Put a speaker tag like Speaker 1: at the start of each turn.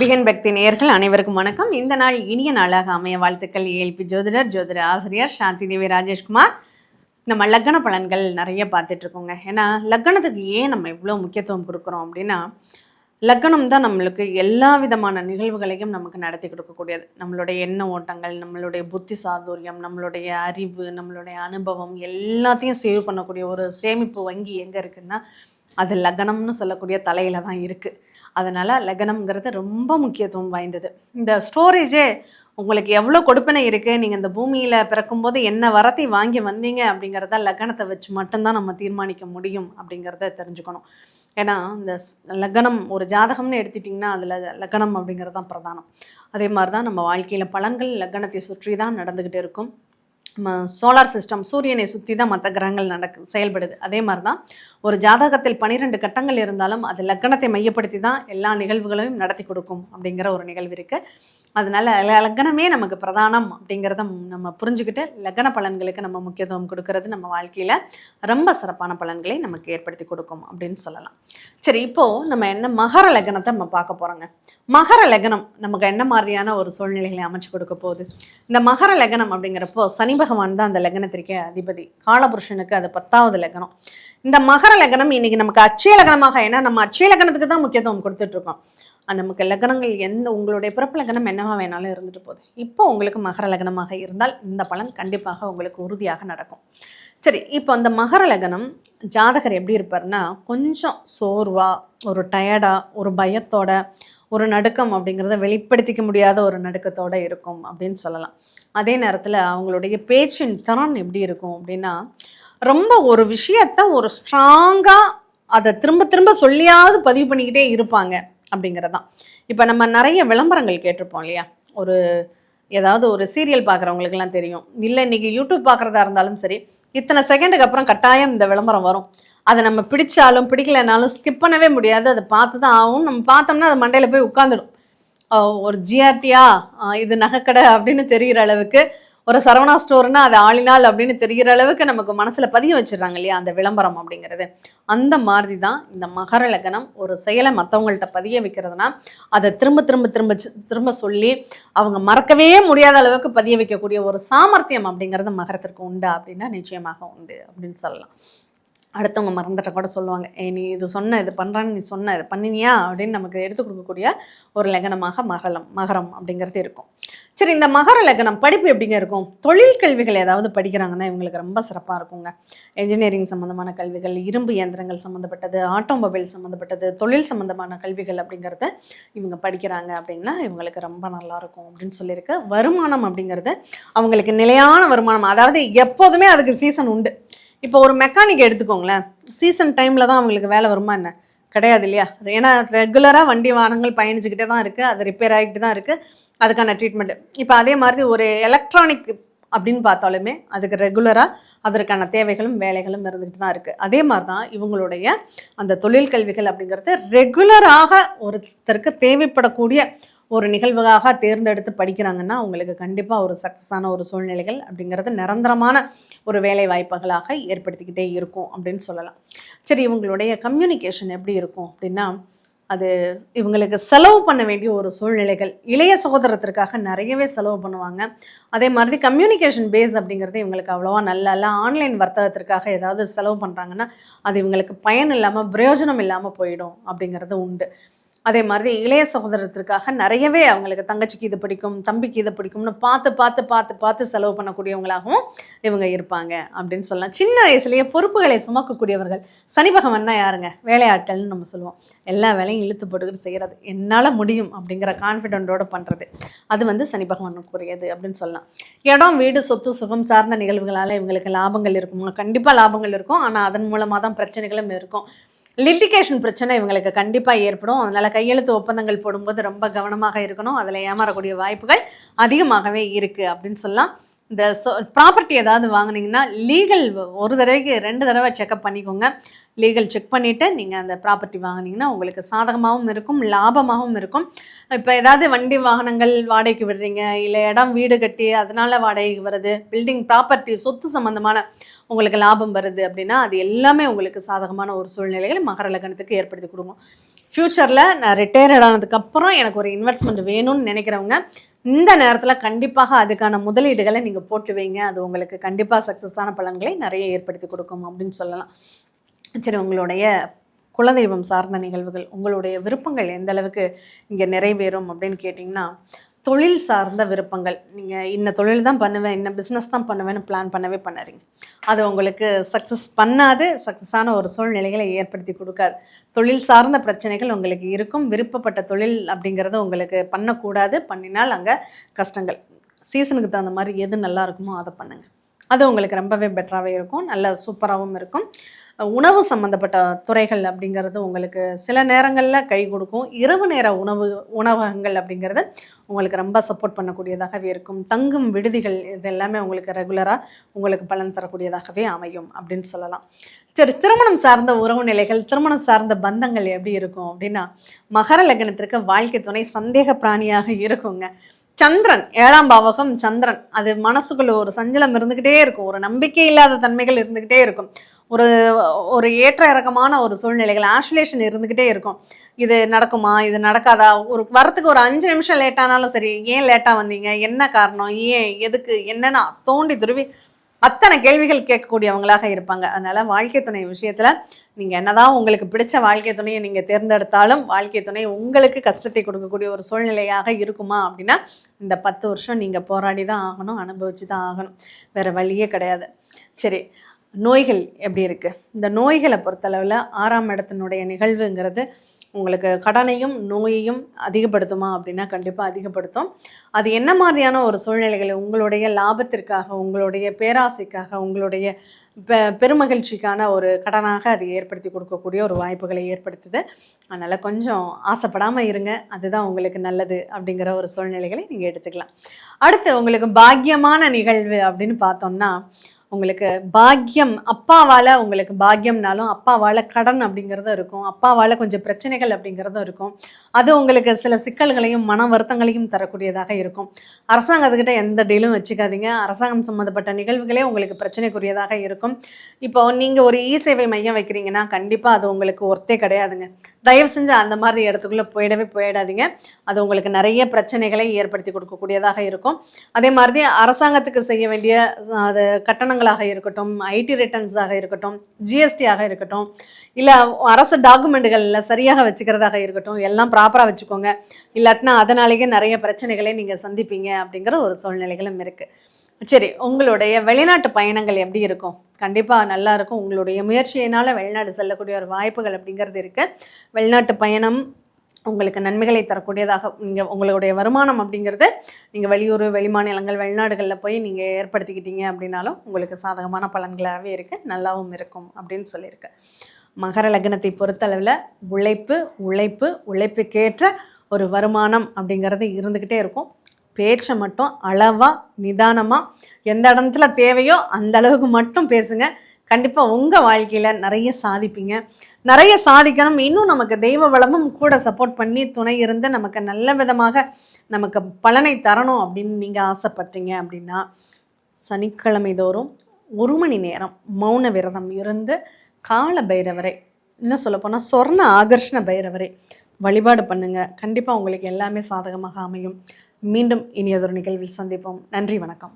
Speaker 1: Begin பக்தி நேயர்கள் அனைவருக்கும் வணக்கம். இந்த நாள் இனிய நாளாக அமைய வாழ்த்துக்கள். ஏல்பி ஜோதிடர் ஜோதிட ஆசிரியர் சாந்தி தேவி ராஜேஷ்குமார் நம்ம லக்ன பலன்கள் நிறைய பார்த்துட்ருக்கோங்க ஏன்னா லக்னத்துக்கு ஏன் நம்ம இவ்வளோ முக்கியத்துவம் கொடுக்குறோம் அப்படின்னா லக்னம் தான் நம்மளுக்கு எல்லா விதமான நிகழ்வுகளையும் நமக்கு நடத்தி கொடுக்கக்கூடியது. நம்மளுடைய எண்ண ஓட்டங்கள் நம்மளுடைய புத்தி சாதுரியம் நம்மளுடைய அறிவு நம்மளுடைய அனுபவம் எல்லாத்தையும் சேவ் பண்ணக்கூடிய ஒரு சேமிப்பு வங்கி எங்கே இருக்குன்னா அது லக்னம்னு சொல்லக்கூடிய தலையில் தான் இருக்குது அதனால் லக்னம்ங்கிறது ரொம்ப முக்கியத்துவம் வாய்ந்தது. இந்த ஸ்டோரேஜே உங்களுக்கு எவ்வளோ கொடுப்பனை இருக்குது நீங்கள் இந்த பூமியில் பிறக்கும்போது என்ன வரத்தை வாங்கி வந்தீங்க? அப்படிங்கிறத லக்னத்தை வச்சு மட்டும்தான் நம்ம தீர்மானிக்க முடியும் அப்படிங்கிறத தெரிஞ்சுக்கணும். ஏன்னா இந்த ஸ்- லக்னம் ஒரு ஜாதகம்னு எடுத்துட்டிங்கன்னா அதில் லக்னம் அப்படிங்கிறது தான் பிரதானம். அதே மாதிரி தான் நம்ம வாழ்க்கையில் பலன்கள் லக்னத்தை சுற்றி தான் நடந்துக்கிட்டு இருக்கும். சோலார் சிஸ்டம் சூரியனை சுற்றி தான் மற்ற கிரகங்கள் நடக்கு செயல்படுது. அதே மாதிரி தான் ஒரு ஜாதகத்தில் பனிரெண்டு கட்டங்கள் இருந்தாலும் அது லக்கணத்தை மையப்படுத்தி தான் எல்லா நிகழ்வுகளையும் நடத்தி கொடுக்கும் அப்படிங்கிற ஒரு நிகழ்வு இருக்குது அதனால் லக்னமே நமக்கு பிரதானம் அப்படிங்கிறத நம்ம புரிஞ்சுக்கிட்டு லக்ன பலன்களுக்கு நம்ம முக்கியத்துவம் கொடுக்கறது நம்ம வாழ்க்கையில் ரொம்ப சிறப்பான பலன்களை நமக்கு ஏற்படுத்தி கொடுக்கும் அப்படின்னு சொல்லலாம். சரி இப்போது நம்ம என்ன மகர லக்னத்தை நம்ம பார்க்க போகிறோங்க மகர லக்னம் நமக்கு என்ன மாதிரியான ஒரு சூழ்நிலைகளை அமைச்சு கொடுக்க போகுது? இந்த மகர லக்னம் அப்படிங்கிறப்போ சனிப பகவான் தான் அந்த லக்னத்திற்கே அதிபதி. காலபுருஷனுக்கு அது பத்தாவது லக்னம். இந்த மகர லக்னம் இன்னைக்கு நமக்கு அச்சய லக்னமாக ஏன்னா நம்ம அச்சய லக்னத்துக்கு தான் முக்கியத்துவம் கொடுத்துட்டு இருக்கோம் நமக்கு லக்னங்கள் எந்த உங்களுடைய பிறப்பு லக்னம் என்னவா வேணாலும் இருந்துட்டு போகுது. இப்போ உங்களுக்கு மகர லக்னமாக இருந்தால் இந்த பலன் கண்டிப்பாக உங்களுக்கு உறுதியாக நடக்கும். சரி இப்போ அந்த மகர லக்னம் ஜாதகர் எப்படி இருப்பார்னா கொஞ்சம் சோர்வாக ஒரு டயர்டாக ஒரு பயத்தோட ஒரு நடுக்கம் அப்படிங்கிறத வெளிப்படுத்திக்க முடியாத ஒரு நடுக்கத்தோடு இருக்கும் அப்படின்னு சொல்லலாம். அதே நேரத்தில் அவங்களுடைய பேச்சின் திறன் எப்படி இருக்கும் அப்படின்னா ரொம்ப ஒரு விஷயத்த ஒரு ஸ்ட்ராங்காக அதை திரும்ப திரும்ப சொல்லியாவது பதிவு பண்ணிக்கிட்டே இருப்பாங்க அப்படிங்கிறதான். இப்போ நம்ம நிறைய விளம்பரங்கள் கேட்டிருப்போம் இல்லையா? ஒரு ஏதாவது ஒரு சீரியல் பார்க்குறவங்களுக்குலாம் தெரியும். இல்லை இன்னைக்கு யூடியூப் பார்க்குறதா இருந்தாலும் சரி இத்தனை செகண்டுக்கு அப்புறம் கட்டாயம் இந்த விளம்பரம் வரும். அதை நம்ம பிடிச்சாலும் பிடிக்கலனாலும் ஸ்கிப் பண்ணவே முடியாது. அதை பார்த்து தான் ஆகும். நம்ம பார்த்தோம்னா அது மண்டையில் போய் உட்காந்துடும் ஒரு ஜிஆர்டியா இது நகைக்கடை அப்படின்னு தெரிகிற அளவுக்கு ஒரு சரவணா ஸ்டோர்னா அது ஆளினால் அப்படின்னு தெரிகிற அளவுக்கு நமக்கு மனசில் பதிய வச்சிடறாங்க இல்லையா? அந்த விளம்பரம் அப்படிங்கிறது. அந்த மாதிரி தான் இந்த மகர லக்னம் ஒரு செயலை மற்றவங்கள்ட்ட பதிய வைக்கிறதுனா அதை திரும்ப திரும்ப திரும்ப திரும்ப சொல்லி அவங்க மறக்கவே முடியாத அளவுக்கு பதிய வைக்கக்கூடிய ஒரு சாமர்த்தியம் அப்படிங்கிறது மகரத்திற்கு உண்டு அப்படின்னா நிச்சயமாக உண்டு அப்படின்னு சொல்லலாம். அடுத்தவங்க மறந்துட்ட கூட சொல்லுவாங்க ஏ நீ இது சொன்ன இது பண்ணுறான்னு நீ சொன்ன இது பண்ணினியா? அப்படின்னு நமக்கு எடுத்து கொடுக்கக்கூடிய ஒரு லக்னமாக மகரம் மகரம் அப்படிங்கிறது இருக்கும். சரி இந்த மகர லக்னம் படிப்பு எப்படிங்க இருக்கும்? தொழில் கல்விகள் ஏதாவது படிக்கிறாங்கன்னா இவங்களுக்கு ரொம்ப சிறப்பாக இருக்குங்க. என்ஜினியரிங் சம்மந்தமான கல்விகள் இரும்பு இயந்திரங்கள் சம்மந்தப்பட்டது ஆட்டோமொபைல் சம்மந்தப்பட்டது தொழில் சம்மந்தமான கல்விகள் அப்படிங்கிறத இவங்க படிக்கிறாங்க அப்படின்னா இவங்களுக்கு ரொம்ப நல்லாயிருக்கும் அப்படின்னு சொல்லியிருக்க. வருமானம் அப்படிங்கிறது அவங்களுக்கு நிலையான வருமானம். அதாவது எப்போதுமே அதுக்கு சீசன் உண்டு. இப்போ ஒரு மெக்கானிக் எடுத்துக்கோங்களேன். சீசன் டைமில் தான் அவங்களுக்கு வேலை வருமா என்ன? கிடையாது இல்லையா ஏன்னா ரெகுலராக வண்டி வாகனங்கள் பயணிச்சுக்கிட்டே தான் இருக்குது அது ரிப்பேர் ஆகிட்டு தான் இருக்குது அதுக்கான ட்ரீட்மெண்ட் இப்போ அதே மாதிரி ஒரு எலக்ட்ரானிக் அப்படின்னு பார்த்தாலுமே அதுக்கு ரெகுலராக அதற்கான தேவைகளும் வேலைகளும் இருந்துக்கிட்டு தான் இருக்குது அதே மாதிரி தான் இவங்களுடைய அந்த தொழில் கல்விகள் அப்படிங்கிறது ரெகுலராக ஒருத்தருக்கு தேவைப்படக்கூடிய ஒரு நிகழ்வுக்காக தேர்ந்தெடுத்து படிக்கிறாங்கன்னா அவங்களுக்கு கண்டிப்பாக ஒரு சக்ஸஸான ஒரு சூழ்நிலைகள் அப்படிங்கிறது நிரந்தரமான ஒரு வேலை வாய்ப்புகளாக ஏற்படுத்திக்கிட்டே இருக்கும் அப்படின்னு சொல்லலாம். சரி இவங்களுடைய கம்யூனிகேஷன் எப்படி இருக்கும் அப்படின்னா அது இவங்களுக்கு செலவு பண்ண வேண்டிய ஒரு சூழ்நிலைகள் இளைய சகோதரத்திற்காக நிறையவே செலவு பண்ணுவாங்க. அதே மாதிரி கம்யூனிகேஷன் பேஸ் அப்படிங்கிறது இவங்களுக்கு அவ்வளோவா நல்ல இல்லை ஆன்லைன் வர்த்தகத்திற்காக ஏதாவது செலவு பண்ணுறாங்கன்னா அது இவங்களுக்கு பயன் இல்லாமல் பிரயோஜனம் இல்லாமல் போயிடும் அப்படிங்கிறது உண்டு. அதே மாதிரி இளைய சகோதரத்திற்காக நிறையவே அவங்களுக்கு தங்கச்சிக்கு இது பிடிக்கும் தம்பிக்கு இது பிடிக்கும்னு பார்த்து பார்த்து பார்த்து பார்த்து செலவு பண்ணக்கூடியவங்களாகவும் இவங்க இருப்பாங்க அப்படின்னு சொல்லலாம். சின்ன வயசுலேயே பொறுப்புகளை சுமக்கக்கூடியவர்கள். சனி பகவான்னா யாருங்க? வேலையாட்கள்னு நம்ம சொல்லுவோம். எல்லா வேலையும் இழுத்து போட்டுக்கிட்டு செய்கிறது என்னால் முடியும் அப்படிங்கிற கான்ஃபிடென்ட்டோடு பண்ணுறது அது வந்து சனி பகவானுக்குரியது அப்படின்னு சொல்லலாம். இடம் வீடு சொத்து சுகம் சார்ந்த நிகழ்வுகளால் இவங்களுக்கு லாபங்கள் இருக்கும். கண்டிப்பாக லாபங்கள் இருக்கும். ஆனால் அதன் மூலமாக தான் பிரச்சனைகளும் இருக்கும். லிட்டிகேஷன் பிரச்சனை இவங்களுக்கு கண்டிப்பாக ஏற்படும். அதனால் கையெழுத்து ஒப்பந்தங்கள் போடும்போது ரொம்ப கவனமாக இருக்கணும். அதில் ஏமாறக்கூடிய வாய்ப்புகள் அதிகமாகவே இருக்குது அப்படின்னு சொல்லலாம். இந்த ப்ராப்பர்ட்டி ஏதாவது வாங்கினீங்கன்னா லீகல் ஒரு தடவைக்கு ரெண்டு தடவை செக்அப் பண்ணிக்கோங்க. லீகல் செக் பண்ணிவிட்டு நீங்கள் அந்த ப்ராப்பர்ட்டி வாங்குனீங்கன்னா உங்களுக்கு சாதகமாகவும் இருக்கும் லாபமாகவும் இருக்கும். இப்போ ஏதாவது வண்டி வாகனங்கள் வாடகைக்கு விடுறீங்க இல்லை இடம் வீடு கட்டி அதனால் வாடகைக்கு வருது பில்டிங் ப்ராப்பர்ட்டி சொத்து சம்மந்தமான உங்களுக்கு லாபம் வருது அப்படின்னா அது எல்லாமே உங்களுக்கு சாதகமான ஒரு சூழ்நிலைகள் மகர லக்னத்துக்கு ஏற்படுத்தி கொடுக்கும். ஃப்யூச்சரில் நான் ரிட்டையர்ட் ஆனதுக்கப்புறம் எனக்கு ஒரு இன்வெஸ்ட்மெண்ட் வேணும்னு நினைக்கிறவங்க இந்த நேரத்தில் கண்டிப்பாக அதுக்கான முதலீடுகளை நீங்கள் போட்டு வைங்க அது உங்களுக்கு கண்டிப்பாக சக்ஸஸான பலன்களை நிறைய ஏற்படுத்தி கொடுக்கும் அப்படின்னு சொல்லலாம். சரி உங்களுடைய குலதெய்வம் சார்ந்த நிகழ்வுகள் உங்களுடைய விருப்பங்கள் எந்த அளவுக்கு இங்கே நிறைவேறும் அப்படின்னு கேட்டிங்கன்னா தொழில் சார்ந்த விருப்பங்கள். நீங்கள் இன்ன தொழில் தான் பண்ணுவேன் இன்ன பிஸ்னஸ் தான் பண்ணுவேன்னு பிளான் பண்ணவே பண்ணாதீங்க. அது உங்களுக்கு சக்ஸஸ் பண்ணாது சக்ஸஸான ஒரு சூழ்நிலைகளை ஏற்படுத்தி கொடுக்காது. தொழில் சார்ந்த பிரச்சனைகள் உங்களுக்கு இருக்கும். விருப்பப்பட்ட தொழில் அப்படிங்கிறது உங்களுக்கு பண்ணக்கூடாது. பண்ணினால் அங்கே கஷ்டங்கள். சீசனுக்கு தகுந்த மாதிரி எது நல்லா இருக்குமோ அதை பண்ணுங்கள் அது உங்களுக்கு ரொம்பவே பெட்டராகவே இருக்கும். நல்ல சூப்பராகவும் இருக்கும். உணவு சம்மந்தப்பட்ட துறைகள் அப்படிங்கிறது உங்களுக்கு சில நேரங்களில் கை கொடுக்கும். இரவு நேர உணவு உணவகங்கள் அப்படிங்கிறது உங்களுக்கு ரொம்ப சப்போர்ட் பண்ணக்கூடியதாகவே இருக்கும். தங்கும் விடுதிகள் இது எல்லாமே உங்களுக்கு ரெகுலராக உங்களுக்கு பலன் தரக்கூடியதாகவே அமையும் அப்படின்னு சொல்லலாம். சரி திருமணம் சார்ந்த உறவு நிலைகள் திருமணம் சார்ந்த பந்தங்கள் எப்படி இருக்கும் அப்படின்னா மகர லக்னத்திற்கு வாழ்க்கை துணை சந்தேக பிராணியாக இருக்குங்க. சந்திரன் ஏழாம் பாவகம் சந்திரன். அது மனசுக்குள்ள ஒரு சஞ்சலம் இருந்துக்கிட்டே இருக்கும். ஒரு நம்பிக்கை இல்லாத தன்மைகள் இருந்துக்கிட்டே இருக்கும். ஒரு ஒரு ஏற்ற இறக்கமான ஒரு சூழ்நிலைகள் ஆசுலேஷன் இருந்துக்கிட்டே இருக்கும். இது நடக்குமா? இது நடக்காதா? ஒரு வரத்துக்கு ஒரு அஞ்சு நிமிஷம் லேட்டானாலும் சரி ஏன் லேட்டாக வந்தீங்க? என்ன காரணம்? ஏன்? எதுக்கு? என்னென்ன தோண்டி துருவி அத்தனை கேள்விகள் கேட்கக்கூடியவங்களாக இருப்பாங்க. அதனால் வாழ்க்கை துணை விஷயத்தில் நீங்கள் என்னதான் உங்களுக்கு பிடிச்ச வாழ்க்கை துணையை நீங்கள் தேர்ந்தெடுத்தாலும் வாழ்க்கை துணை உங்களுக்கு கஷ்டத்தை கொடுக்கக்கூடிய ஒரு சூழ்நிலையாக இருக்குமா அப்படின்னா இந்த பத்து வருஷம் நீங்கள் போராடி தான் ஆகணும் அனுபவிச்சு தான் ஆகணும். வேறு வழியே கிடையாது. சரி நோய்கள் எப்படி இருக்குது இந்த நோய்களை பொறுத்தளவில் ஆறாம் இடத்தினுடைய நிகழ்வுங்கிறது உங்களுக்கு கடனையும் நோயையும் அதிகப்படுத்துமா அப்படின்னா கண்டிப்பாக அதிகப்படுத்தும். அது என்ன மாதிரியான ஒரு சூழ்நிலைகள்? உங்களுடைய லாபத்திற்காக உங்களுடைய பேராசைக்காக உங்களுடைய பெ பெருமகிழ்ச்சிக்கான ஒரு கடனாக அது ஏற்படுத்தி கொடுக்கக்கூடிய ஒரு வாய்ப்புகளை ஏற்படுத்துது. அதனால் கொஞ்சம் ஆசைப்படாமல் இருங்க. அதுதான் உங்களுக்கு நல்லது அப்படிங்கிற ஒரு சூழ்நிலைகளை நீங்கள் எடுத்துக்கலாம். அடுத்து உங்களுக்கு பாக்கியமான நிகழ்வு அப்படின்னு பார்த்தோம்னா உங்களுக்கு பாக்கியம் அப்பாவால் உங்களுக்கு பாக்கியம்னாலும் அப்பாவால் கடன் அப்படிங்கிறதும் இருக்கும். அப்பாவால் கொஞ்சம் பிரச்சனைகள் அப்படிங்கிறதும் இருக்கும். அது உங்களுக்கு சில சிக்கல்களையும் மன வருத்தங்களையும் தரக்கூடியதாக இருக்கும். அரசாங்கத்துக்கிட்ட எந்த டீலும் வச்சுக்காதீங்க. அரசாங்கம் சம்மந்தப்பட்ட நிகழ்வுகளே உங்களுக்கு பிரச்சனைக்குரியதாக இருக்கும். இப்போ நீங்கள் ஒரு இ சேவை மையம் வைக்கிறீங்கன்னா கண்டிப்பாக அது உங்களுக்கு ஒர்த்தே கிடையாதுங்க. தயவு செஞ்சு அந்த மாதிரி இடத்துக்குள்ளே போயிடவே போயிடாதீங்க. அது உங்களுக்கு நிறைய பிரச்சனைகளை ஏற்படுத்தி கொடுக்கக்கூடியதாக இருக்கும். அதே மாதிரி அரசாங்கத்துக்கு செய்ய வேண்டிய அது கட்டணங்கள் கட்டணங்களாக இருக்கட்டும் ஐடி ரிட்டர்ன்ஸாக இருக்கட்டும் ஜிஎஸ்டியாக இருக்கட்டும் இல்லை அரசு டாக்குமெண்ட்டுகளில் சரியாக வச்சுக்கிறதாக இருக்கட்டும் எல்லாம் ப்ராப்பராக வச்சுக்கோங்க. இல்லாட்டினா அதனாலேயே நிறைய பிரச்சனைகளை நீங்கள் சந்திப்பீங்க அப்படிங்கிற ஒரு சூழ்நிலைகளும் இருக்குது சரி உங்களுடைய வெளிநாட்டு பயணங்கள் எப்படி இருக்கும்? கண்டிப்பாக நல்லா இருக்கும். உங்களுடைய முயற்சியினால் வெளிநாடு செல்லக்கூடிய ஒரு வாய்ப்புகள் அப்படிங்கிறது இருக்குது வெளிநாட்டு பயணம் உங்களுக்கு நன்மைகளை தரக்கூடியதாக நீங்கள் உங்களுடைய வருமானம் அப்படிங்கிறது நீங்கள் வெளியூர் வெளிமாநிலங்கள் வெளிநாடுகளில் போய் நீங்கள் ஏற்படுத்திக்கிட்டீங்க அப்படின்னாலும் உங்களுக்கு சாதகமான பலன்களாகவே இருக்குது நல்லாவும் இருக்கும் அப்படின்னு சொல்லியிருக்கு. மகர லக்னத்தை பொறுத்தளவில் உழைப்பு உழைப்பு உழைப்புக்கேற்ற ஒரு வருமானம் அப்படிங்கிறது இருந்துக்கிட்டே இருக்கும். பேச்சை மட்டும் அளவாக நிதானமாக எந்த இடத்துல தேவையோ அந்த அளவுக்கு மட்டும் பேசுங்க. கண்டிப்பாக உங்கள் வாழ்க்கையில் நிறைய சாதிப்பீங்க. நிறைய சாதிக்கணும். இன்னும் நமக்கு தெய்வ வளமும் கூட சப்போர்ட் பண்ணி துணை இருந்து நமக்கு நல்ல விதமாக நமக்கு பலனை தரணும் அப்படின்னு நீங்கள் ஆசைப்பட்டீங்க அப்படின்னா சனிக்கிழமை தோறும் ஒரு மணி நேரம் மௌன விரதம் இருந்து கால பைரவரை இன்னும் சொல்லப்போனால் சொர்ண ஆகர்ஷண பைரவரை வழிபாடு பண்ணுங்கள் கண்டிப்பாக உங்களுக்கு எல்லாமே சாதகமாக அமையும். மீண்டும் இனியதொரு நிகழ்வில் சந்திப்போம். நன்றி வணக்கம்.